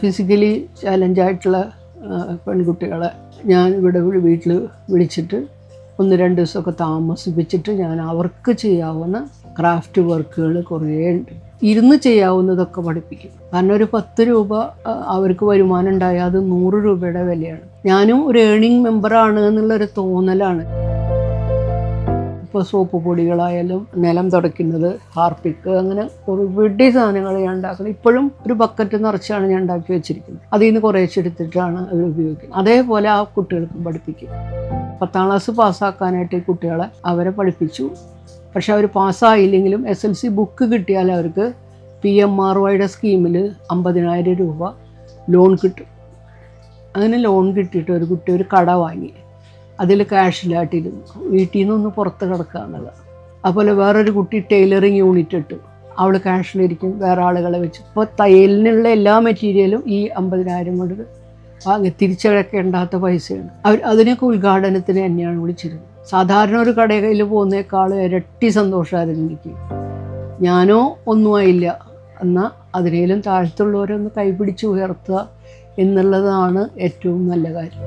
Physically ചാലഞ്ചായിട്ടുള്ള പെൺകുട്ടികളെ ഞാൻ ഇവിടെ വീട്ടിൽ വിളിച്ചിട്ട് ഒന്ന് രണ്ട് ദിവസമൊക്കെ താമസിപ്പിച്ചിട്ട് ഞാൻ അവർക്ക് ചെയ്യാവുന്ന ക്രാഫ്റ്റ് വർക്കുകൾ കുറേ ഉണ്ട്. ഇരുന്ന് ചെയ്യാവുന്നതൊക്കെ പഠിപ്പിക്കും. കാരണം ഒരു പത്ത് രൂപ അവർക്ക് വരുമാനം ഉണ്ടായാൽ അത് നൂറ് രൂപയുടെ വിലയാണ്. ഞാനും ഒരു ഏണിംഗ് മെമ്പറാണ് എന്നുള്ളൊരു തോന്നലാണ്. ഇപ്പോൾ സോപ്പ് പൊടികളായാലും നിലം തുടയ്ക്കുന്നത് ഹാർപ്പിക്ക് അങ്ങനെ ഒരുപിടി സാധനങ്ങൾ ഞാൻ ഉണ്ടാക്കുന്നത്. ഇപ്പോഴും ഒരു ബക്കറ്റ് നിറച്ചാണ് ഞാൻ ഉണ്ടാക്കി വെച്ചിരിക്കുന്നത്. അതിൽ നിന്ന് കുറേശ്ശെ എടുത്തിട്ടാണ് അവർ ഉപയോഗിക്കുന്നത്. അതേപോലെ ആ കുട്ടികൾക്കും പഠിപ്പിക്കും. പത്താം ക്ലാസ് പാസ്സാക്കാനായിട്ട് ഈ കുട്ടികളെ അവരെ പഠിപ്പിച്ചു. പക്ഷെ അവർ പാസ്സായില്ലെങ്കിലും എസ് എൽ സി ബുക്ക് കിട്ടിയാൽ അവർക്ക് പി എം ആർ വൈയുടെ സ്കീമിൽ അമ്പതിനായിരം രൂപ ലോൺ കിട്ടും. അങ്ങനെ ലോൺ കിട്ടിയിട്ട് ഒരു കുട്ടി ഒരു കട വാങ്ങി. അതിൽ ക്യാഷിലായിട്ടിരുന്നു വീട്ടിൽ നിന്നൊന്ന് പുറത്ത് കിടക്കുക എന്നുള്ളത്. അതുപോലെ വേറൊരു കുട്ടി ടൈലറിങ് യൂണിറ്റ് ഇട്ടു. അവൾ ക്യാഷിലിരിക്കും വേറെ ആളുകളെ വെച്ച്. ഇപ്പോൾ തയ്യലിനുള്ള എല്ലാ മെറ്റീരിയലും ഈ അമ്പതിനായിരം കൊണ്ട് വാങ്ങി തിരിച്ചടക്കേണ്ടാത്ത പൈസയാണ് അവർ അതിനൊക്കെ ഉദ്ഘാടനത്തിന് തന്നെയാണ് വിളിച്ചിരുന്നത്. സാധാരണ ഒരു കടയിൽ പോകുന്നേക്കാൾ ഇരട്ടി സന്തോഷമായിരുന്നു എനിക്ക്. ഞാനോ ഒന്നുമായില്ല എന്നാൽ അതിനേലും താഴ്ത്തുള്ളവരൊന്ന് കൈപിടിച്ച് ഉയർത്തുക എന്നുള്ളതാണ് ഏറ്റവും നല്ല കാര്യം.